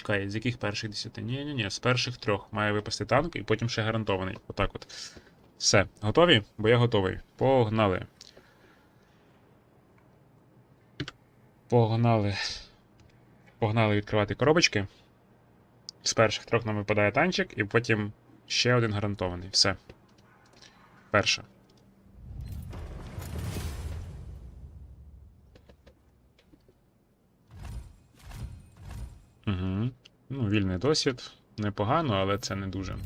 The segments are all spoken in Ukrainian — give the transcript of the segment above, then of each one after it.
Чекай, з яких перших 10? Ні, ні, ні, з перших трьох має випасти танк і потім ще гарантований. Отак от. Все, готові? Бо я готовий. Погнали. Погнали. Погнали відкривати коробочки. З перших трьох нам випадає танчик, і потім ще один гарантований. Все. Перша. Ну, вільний досвід. Непогано, але це не дуже.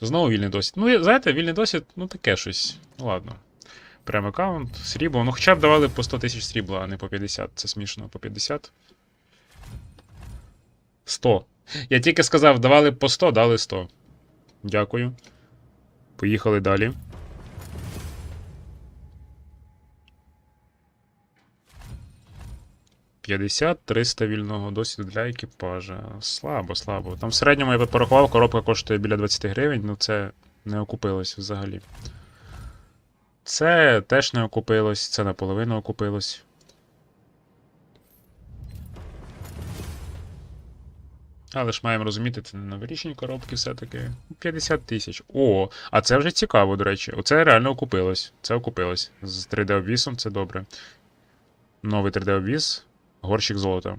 Знову вільний досвід. Ну, знаєте, вільний досвід, ну таке щось. Ну ладно. Прям аккаунт, срібло. Ну хоча б давали по 100 тисяч срібла, а не по 50. Це смішно, по 50. 100. Я тільки сказав, давали по 100, дали 100. Дякую. Поїхали далі. П'ятдесят 300 вільного досвіду для екіпажа. Слабо, слабо. Там в середньому я порахував, коробка коштує біля 20 гривень, ну це не окупилось взагалі. Це теж не окупилось, це наполовину окупилось. Але ж маємо розуміти, це не новорічні коробки все-таки. 50 тисяч. О, а це вже цікаво, до речі. Оце реально окупилось. Це окупилось. З 3D-обвісом це добре. Новий 3D-обвіс. Горщик золота.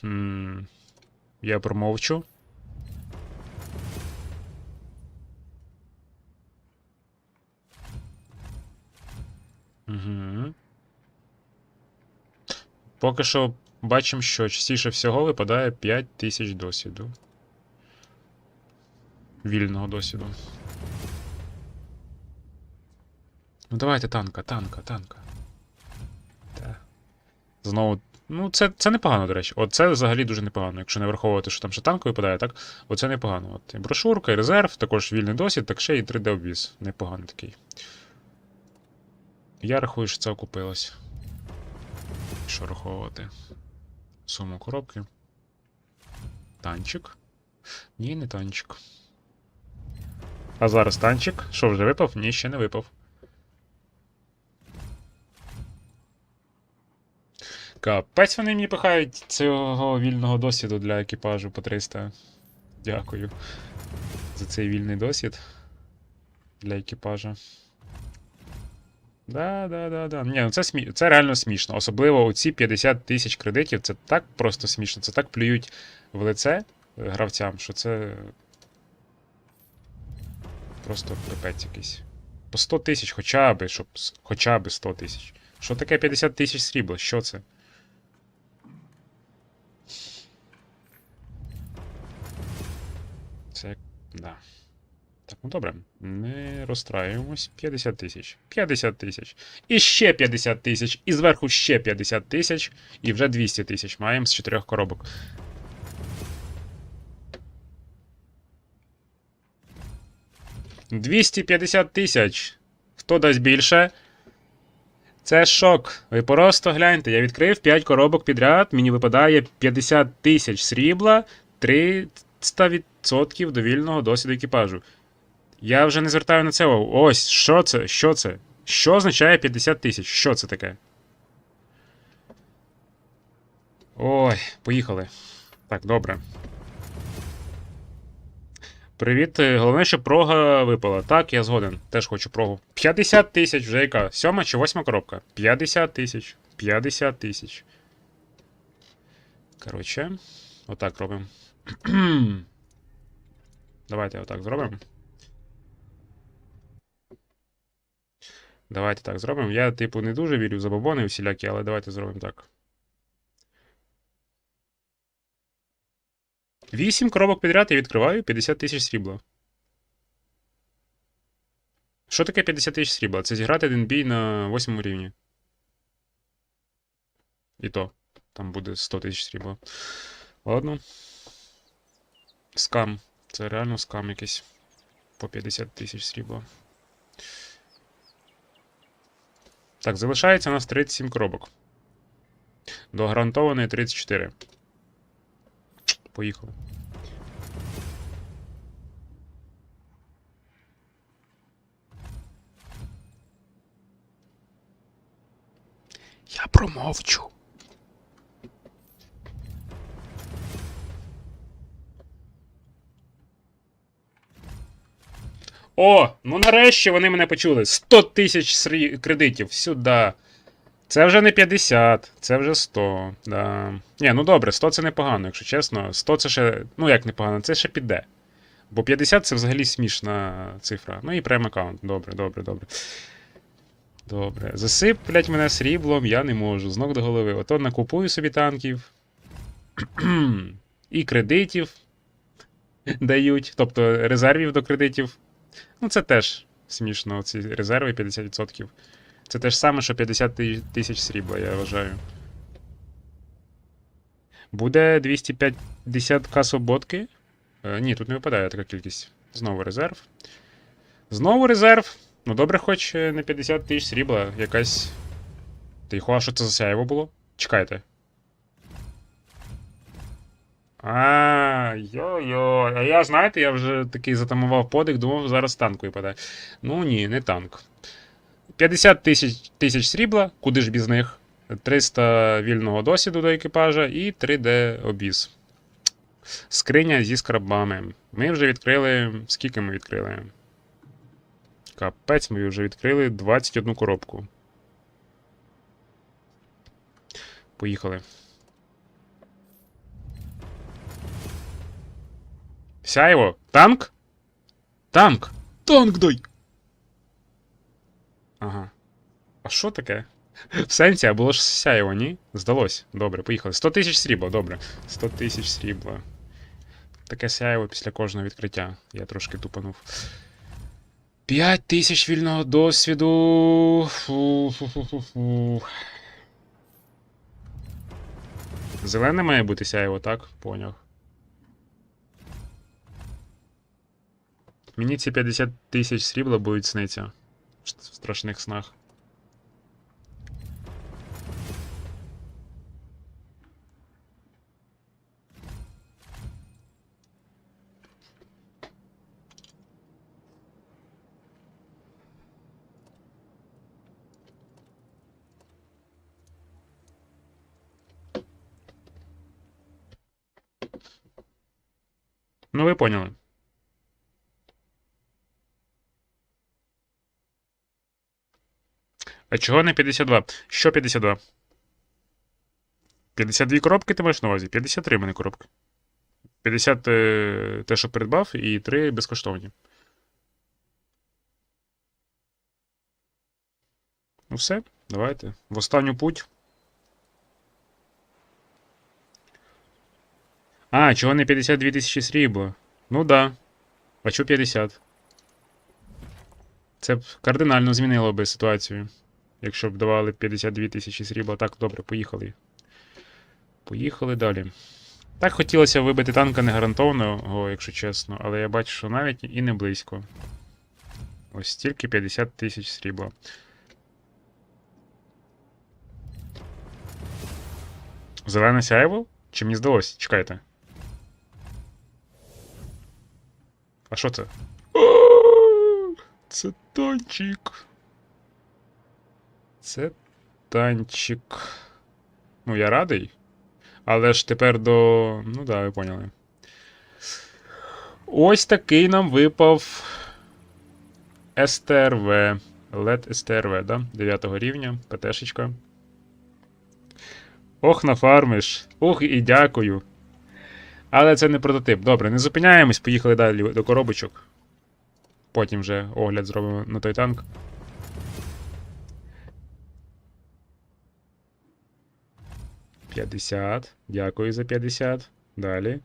Хм, я промовчу. Угу. Поки що бачимо, що частіше всього випадає 5 тисяч досвіду. Вільного досвіду. Ну давайте танка, танка, танка. Та. Знову. Ну, це, це непогано, до речі. От це взагалі дуже непогано. Якщо не враховувати, що там ще танк випадає, так? Оце непогано. От і брошурка, і резерв, також вільний досвід, так ще і 3D-обвіз. Непоганий такий. Я рахую, що це окупилось. Що раховувати? Суму коробки. Танчик. Ні, не танчик. А зараз танчик. Що вже випав? Ні, ще не випав. Капець вони мені пихають цього вільного досвіду для екіпажу по 300. Дякую за цей вільний досвід для екіпажа. Да, да, да, да. Ні, ну це смі... це реально смішно. Особливо оці 50 тисяч кредитів, це так просто смішно. Це так плюють в лице гравцям, що це. Просто пипець якийсь. По 100 тисяч хоча б, щоб. Хоча б 100 тисяч. Що таке 50 тисяч срібла? Що це? Це. Да. Так, ну добре. Не розстраюємось. 50 тисяч. 50 тисяч. І ще 50 тисяч. І зверху ще 50 тисяч. І вже 200 тисяч. Маємо з 4 коробок. «250 тисяч. Хто дасть більше? Це шок. Ви просто гляньте. Я відкрив 5 коробок підряд. Мені випадає 50 тисяч срібла, 300% довільного досвіду екіпажу. Я вже не звертаю на це. Ось, що це? Що це? Що означає 50 тисяч? Що це таке? Ой, поїхали. Так, добре. Привіт. е, Головне, щоб прога випала. Так, я згоден. Теж хочу прогу. 50 тисяч вже яка? Сьома чи восьма коробка? 50 тисяч. 50 тисяч. Коротше, отак робимо. Давайте отак зробимо. Давайте так зробимо. Я, типу, не дуже вірю в забобони всілякі, але давайте зробимо так. Вісім коробок підряд я відкриваю 50 тисяч срібла. Що таке 50 тисяч срібла? Це зіграти один бій на 8 рівні. І то. Там буде 100 тисяч срібла. Ладно. Скам. Це реально скам якийсь. По 50 тисяч срібла. Так, залишається у нас 37 коробок. До гарантованої 34. Поїхали. Я промовчу. О, ну нарешті вони мене почули. 100 тисяч кредитів сюди. Це вже не 50, це вже 100. Да. Ні, ну добре, 100 це непогано, якщо чесно. 100 це ще. Ну як непогано, це ще піде. Бо 50 це взагалі смішна цифра. Ну і прем аккаунт. Добре, добре, добре. Добре. Засиплять мене сріблом, я не можу. З ног до голови. Ото накупую собі танків. і кредитів дають. Тобто резервів до кредитів. Ну, це теж смішно, ці резерви 50%. Це те ж саме, що 50 тисяч срібла, я вважаю. Буде 250 касоботки. Е, ні, тут не випадає така кількість. Знову резерв. Знову резерв. Ну, добре, хоч е, не 50 тисяч срібла, якась. Тихо, а що це за сяєво було? Чекайте. А, йо-йо. А я, знаєте, я вже такий затамував подих, думав, зараз танк випаде. Ну ні, не танк. 50 тисяч тисяч срібла, куди ж без них? 300 вільного досвіду до екіпажа і 3D обіз. Скриня зі скрабами. Ми вже відкрили. Скільки ми відкрили? Капець, ми вже відкрили 21 коробку. Поїхали. Сяєво. Танк? Танк! Танк дай! Ага. А що таке? В сенсі, а було ж сяєво, ні? Здалось. Добре, поїхали. 100 тисяч срібла, добре. 100 тисяч срібла. Таке сяєво після кожного відкриття. Я трошки тупанув. 5 тисяч вільного досвіду. Фу-фу-фу-фу-фу. Зелене має бути сяєво, так? Поняв. Мені ці 50 тисяч срібла будуть сниться в страшних снах. Ну, ви поняли. А чого не 52? Що 52? 52 коробки ти маєш на увазі? 53 в мене коробки. 50 е, те, що придбав, і 3 безкоштовні. Ну все, давайте. В останню путь. А, чого не 52 тисячі срібла? Ну да. А чого 50? Це б кардинально змінило би ситуацію. Якщо б давали 52 тисячі срібла. Так, добре, поїхали. Поїхали далі. Так хотілося вибити танка не гарантованого, якщо чесно, але я бачу, що навіть і не близько. Ось тільки 50 тисяч срібла. Зелене сяєво? Чи мені здалось? Чекайте. А що це? Це танчик. Це танчик. Ну, я радий. Але ж тепер до. Ну да, ви поняли. Ось такий нам випав СТРВ. LED СТРВ, да? 9 рівня, ПТшечка. Ох, нафармиш. Ох, і дякую. Але це не прототип. Добре, не зупиняємось, поїхали далі до коробочок. Потім вже огляд зробимо на той танк. П'ятдесят. Дякую за 50. Далі.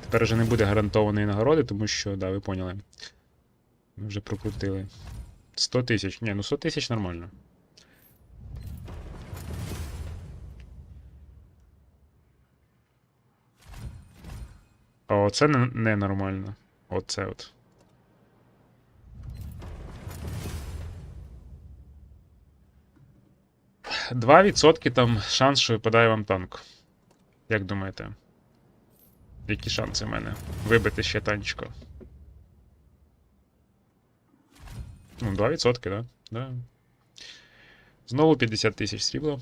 Тепер вже не буде гарантованої нагороди, тому що, да, ви поняли. Ми вже прокрутили. 100 тисяч. Ні, ну 100 тисяч нормально. А оце не, не нормально. Оце от. Два відсотки там шанс, що випадає вам танк. Як думаєте? Які шанси в мене? Вибити ще танчика. Ну, 2%, да? да. Знову 50 тисяч срібла.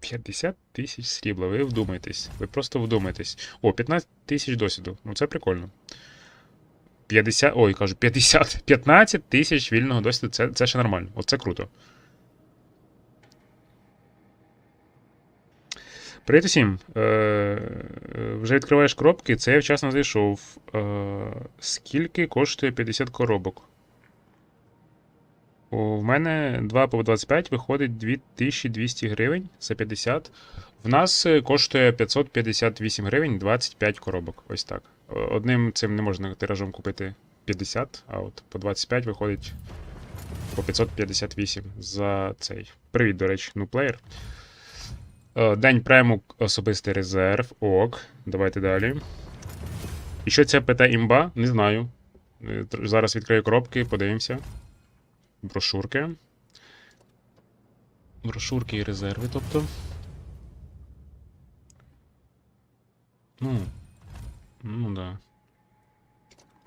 50 тисяч срібла, ви вдумайтесь. Ви просто вдумайтесь. О, 15 тисяч досвіду. Ну це прикольно. 50. Ой, кажу, 50. 15 тисяч вільного досвіду. Це, це ще нормально. Оце круто. Привіт усім. Е, е, вже відкриваєш коробки, це я вчасно зайшов. Е, скільки коштує 50 коробок? В мене 2 по 25 виходить 2200 гривень за 50. В нас е, коштує 558 гривень 25 коробок. Ось так. Одним цим не можна тиражом купити 50, а от по 25 виходить по 558 за цей. Привіт, до речі, нуплеєр. Е, День прему особистий резерв. Ок. Давайте далі. І що це ПТ імба? Не знаю. Е, Зараз відкрию коробки, подивимося. Брошурки. Брошурки і резерви, тобто. Ну. Ну да.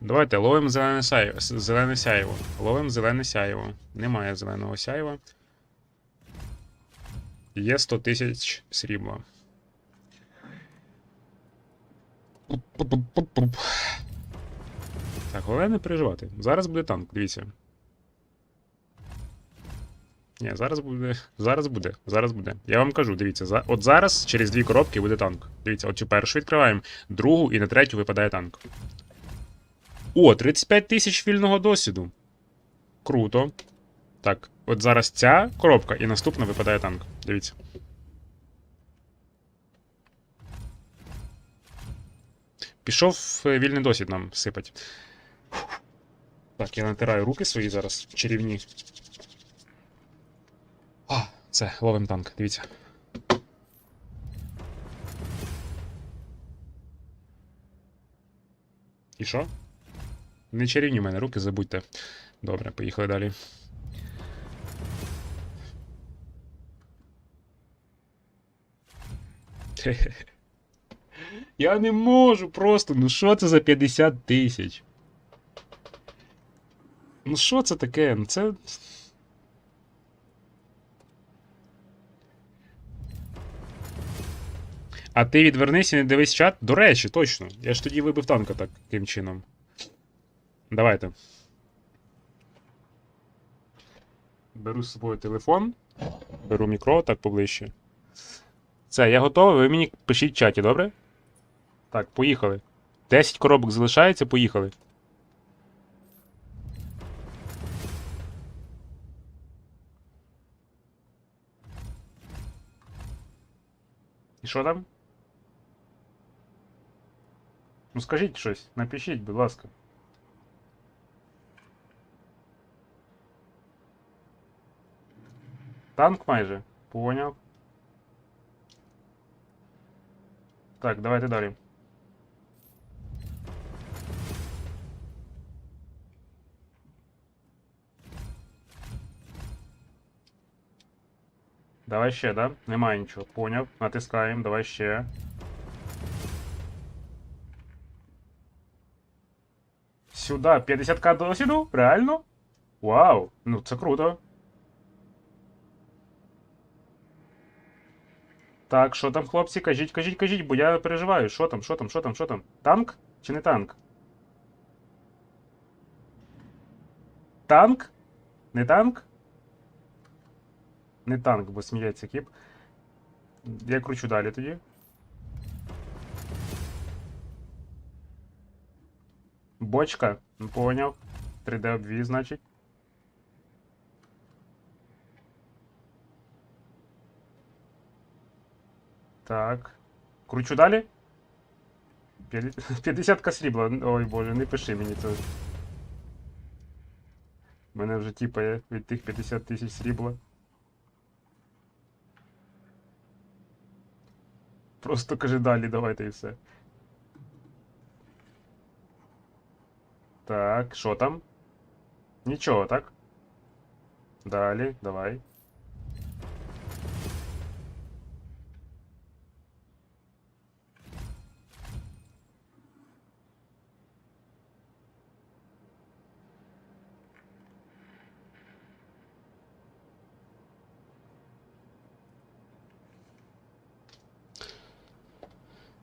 Давайте ловимо зелене сяйво. Зелене сяйво. Ловимо зелене сяйво. Немає зеленого сяйва. Є 100 тисяч срібла. Так, головне не переживати. Зараз буде танк, дивіться. Ні, зараз буде. Зараз буде. Зараз буде. Я вам кажу, дивіться, за... от зараз через дві коробки буде танк. Дивіться, от цю першу відкриваємо, другу і на третю випадає танк. О, 35 тисяч вільного досвіду. Круто. Так, от зараз ця коробка і наступна випадає танк. Дивіться. Пішов е, вільний досвід нам сипать. Так, я натираю руки свої зараз чарівні. А, це, ловим танк, дивіться. І що? Не чарівні в мене руки, забудьте. Добре, поїхали далі. Я не можу просто. Ну що це за 50 тисяч? Ну що це таке? Ну це. А ти відвернись і не дивись чат. До речі, точно. Я ж тоді вибив танка так, таким чином. Давайте. Беру з собою телефон. Беру мікро так поближче. Все, я готовий. Ви мені пишіть в чаті, добре? Так, поїхали. 10 коробок залишається, поїхали. І що там? Ну скажіть щось, напишіть, будь ласка. Танк майже. Поняв. Так, давайте далі. Давай ще, да? Немає нічого. Поняв. Натискаємо, давай ще. Сюди 50к досвіду? Реально? Вау! Ну це круто. Так, що там, хлопці? Кажіть, кажіть, кажіть, бо я переживаю. Що там, що там, що там, що там? Танк? Чи не танк? Танк? Не танк? Не танк, бо сміється кіп. Я кручу далі тоді. Бочка? Ну, Поняв. 3D обвіз, значить. Так. Кручу далі. 50 срібла. Ой боже, не пиши мені це. Мене вже тіпає від тих 50 тисяч срібла. Просто кажи далі, давайте і все. Так, что там? Ничего, так? Далі, давай.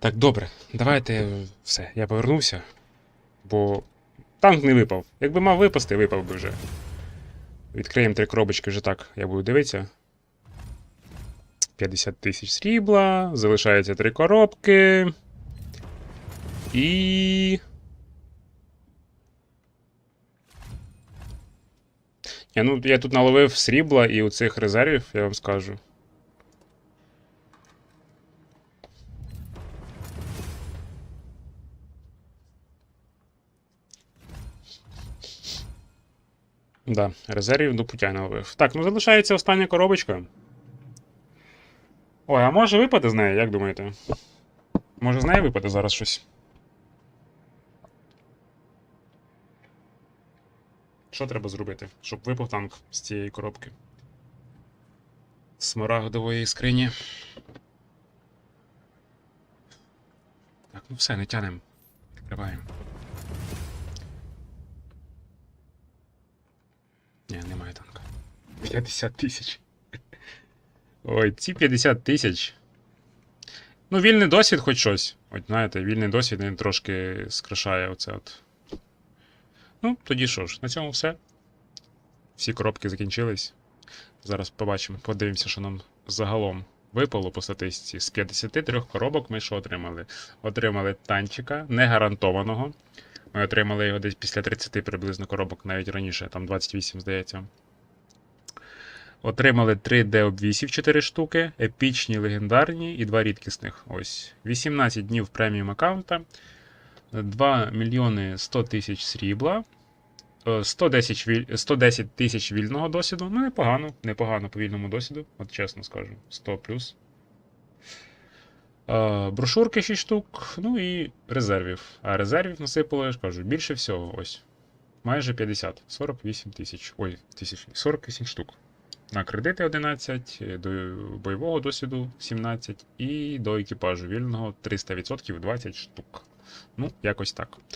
Так, добре, давайте все, я повернувся, бо танк не випав. Якби мав випасти, випав би вже. Відкриємо три коробочки вже так, я буду дивитися. 50 тисяч срібла, залишається три коробки. І. Я, ну, я тут наловив срібла і у цих резервів, я вам скажу. Да, резервів до пуття наловив. Так, ну залишається остання коробочка. Ой, а може випаде з неї, як думаєте? Може з неї випаде зараз щось? Що треба зробити, щоб випав танк з цієї коробки? Смарагдової скрині. Так, ну все, не тянемо. Відкриваємо. Ні, немає танка. 50 тисяч. Ой, ці 50 тисяч. Ну, вільний досвід хоч щось. От знаєте, вільний досвід він трошки скрашає оце от. Ну, тоді що ж, на цьому все. Всі коробки закінчились. Зараз побачимо, подивимося, що нам загалом випало по статистиці. З 53 коробок ми що отримали? Отримали танчика, не гарантованого. Ми отримали його десь після 30 приблизно коробок, навіть раніше, там 28, здається. Отримали 3 D-обвісів 4 штуки, епічні, легендарні і 2 рідкісних. Ось. 18 днів преміум аккаунта, 2 мільйони 100 тисяч срібла, е, 110 віль- 110 тисяч вільного досвіду. Ну, непогано, непогано по вільному досвіду, от чесно скажу, 100 плюс. Е, Брошурки 6 штук, ну і резервів. А резервів насипали, я ж кажу, більше всього. Ось. Майже 50. 48 тисяч. Ой, тисяч. 48 штук. На кредити 11, до бойового досвіду 17 і до екіпажу вільного 300% 20 штук. Ну, якось так.